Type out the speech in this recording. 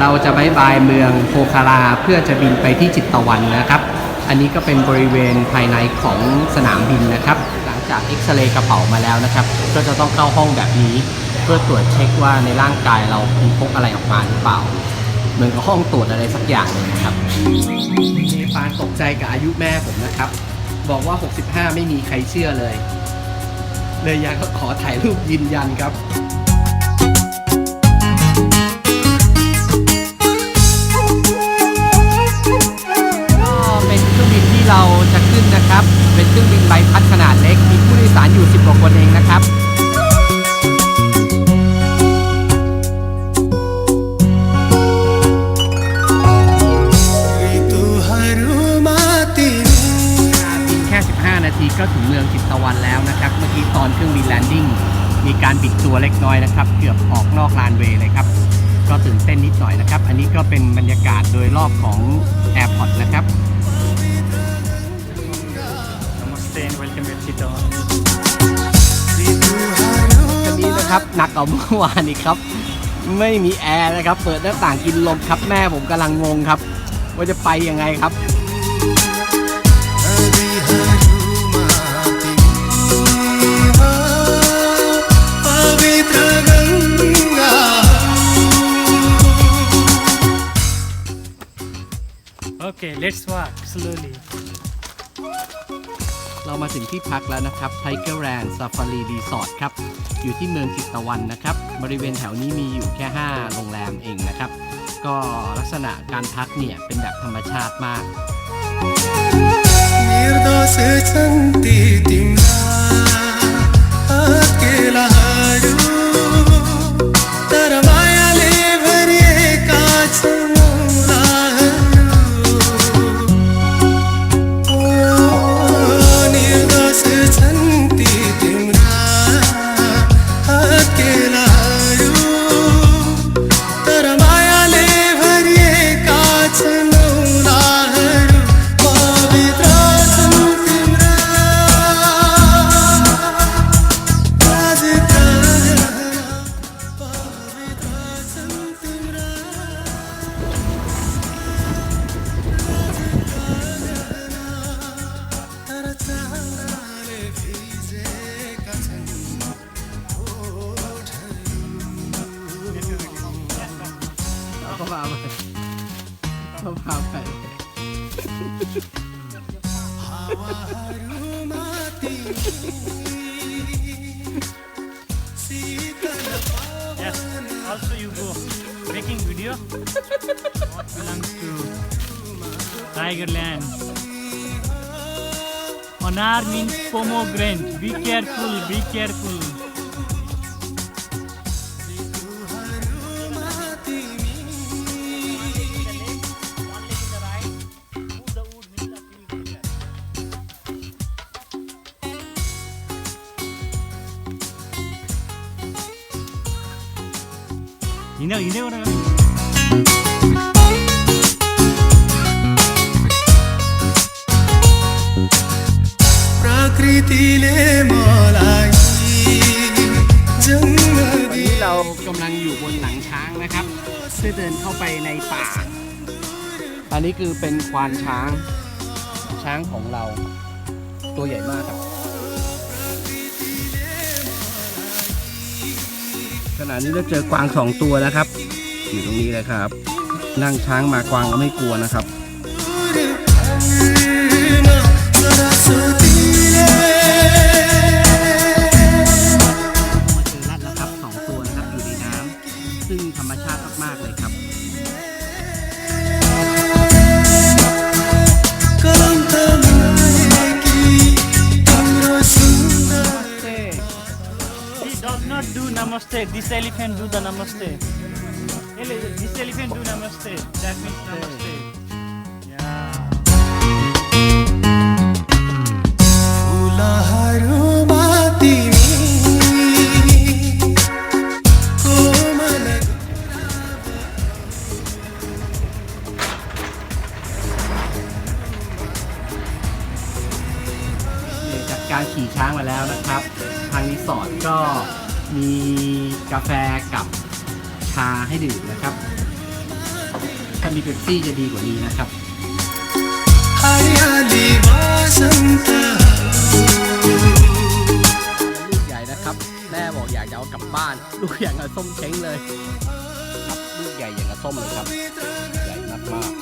เราจะบายบายเมืองโพคาราเพื่อจะบินไปที่จิตตะวันนะครับ อันนี้ก็เป็นบริเวณภายในของสนามบินนะครับ หลังจากเอ็กซเรย์กระเป๋ามาแล้วนะครับ ก็จะต้องเข้าห้องแบบนี้ เพื่อตรวจเช็คว่าในร่างกายเรามีพกอะไรออกมาหรือเปล่า เหมือนกับห้องตรวจอะไรสักอย่างหนึ่งนะครับเนปานตกใจกับอายุแม่ผมนะครับ บอกว่า 65 ไม่มีใครเชื่อเลย เลยอยากก็ขอถ่ายรูปยืนยันครับ นาทีก็ถึงเมืองจิตตะวันแล้วนะครับ เมื่อกี้ตอนเครื่องบินแลนดิ้งมีการบิดตัวเล็กน้อยนะครับ เกือบออกนอกลานเวย์เลยครับ ก็ตื่นเต้นนิดหน่อยนะครับ อันนี้ก็เป็นบรรยากาศโดยรอบของ Airport นะครับ Namaste and welcome to Chittagong. คันนี้นะครับหนักกว่าเมื่อวานอีกครับ ไม่มีแอร์นะครับ เปิดหน้าต่างกินลมครับแม่ผมกำลังงงครับ ว่าจะไปยังไงครับ Okay, let's walk slowly. เรามาถึงที่พักแล้วนะครับ Tigerland Safari Resort ครับ อยู่ที่เมืองจิตตะวันนะครับ บริเวณแถวนี้มีอยู่แค่ 5 โรงแรมเองนะครับ ก็ลักษณะการพักเนี่ย เป็นแบบธรรมชาติมาก Mirdo se chanti timar स्वभाव है yes, also you go making video belongs to Tigerland. Onar means pomegranate. Be careful, be careful. You know, you know what I mean? प्रकृतिले मलाई जन्म วันนี้เรากำลังอยู่บนหลังช้างนะครับเพื่อเดินเข้าไปในป่า อันนี้คือเป็นควานช้าง ช้างของเรา ตัวใหญ่มากครับ ขณะนี้เราเจอกวางสองตัวนะครับ อยู่ตรงนี้เลยครับ นั่งช้างมากวางก็ไม่กลัวนะครับมาเจอรัดแล้วครับสองตัวนะครับอยู่ในน้ำซึ่งธรรมชาติมากๆเลยครับ namaste. This elephant do the namaste. This elephant do namaste. That means namaste. Yeah. การขี่ช้างมาแล้วนะครับ ทางรีสอร์ทก็ มีกาแฟกับชาให้ดื่มนะครับ ถ้ามีเป๊ปซี่จะดีกว่านี้นะครับลูกใหญ่นะครับ แม่บอกอยากจะเอากลับบ้าน ลูกอย่างกับส้มเช้งเลยครับลูกใหญ่อย่างกับส้มเลยครับ ใหญ่มากมาก